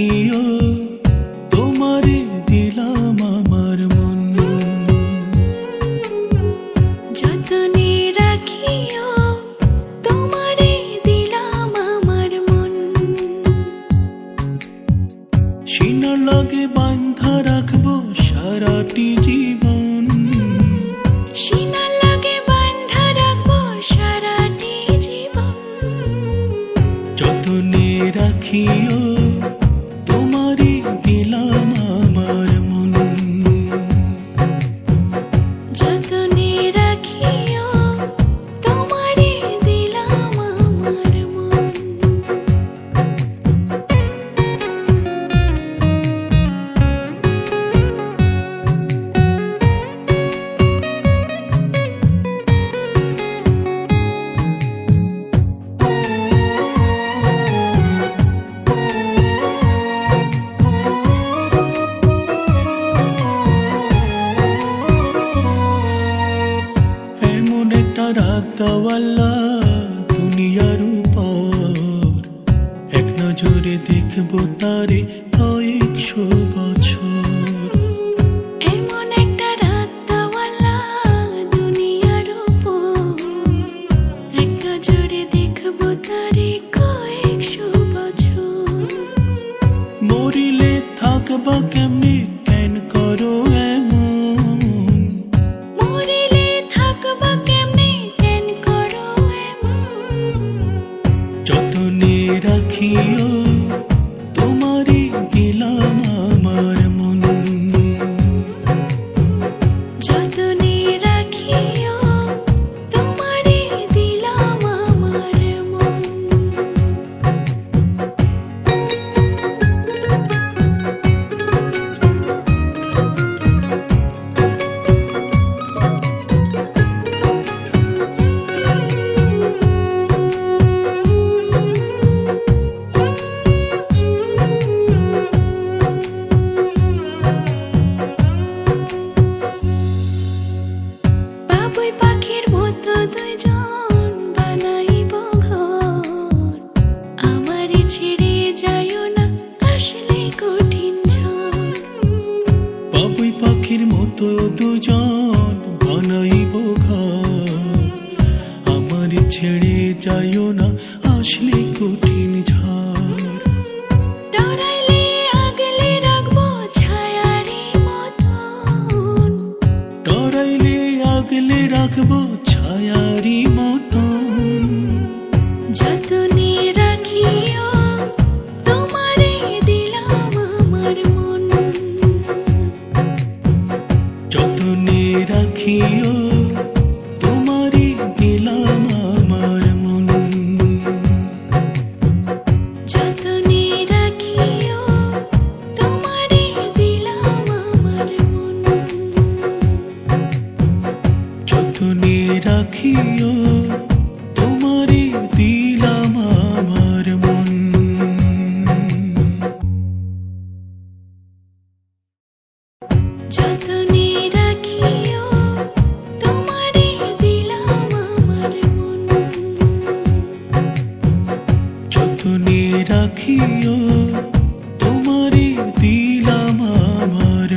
প্রিয় তোমারে দিলাম আমার মন। যতনে রাখিও তোমারে দিলাম আমার মন। সিনার লগে বান্ধা রাখব সারাটি জীবন। সিনার লাগে বান্ধা রাখব সারাটি জীবন। যতনে রাখিও আল্লাহ দুনিয়ার উপর। এক নজরে দেখব তারে কয়েকশো বছর। এমন একটা রাত দুনিয়ার উপর। এক নজরে দেখব তারে কয়েকশো বছর। মরিলে থাকবা কেমনে? দুজন বানাইব ঘর। আমার ছেড়ে যাইও না আসলে কঠিন ঝড়। ডরাইলে আগলে রাখব ছায়ারি মতন। ডরাইলে আগলে রাখব ছায়ারি মতন। যতনে রাখিও তোমারই দিলাম আমার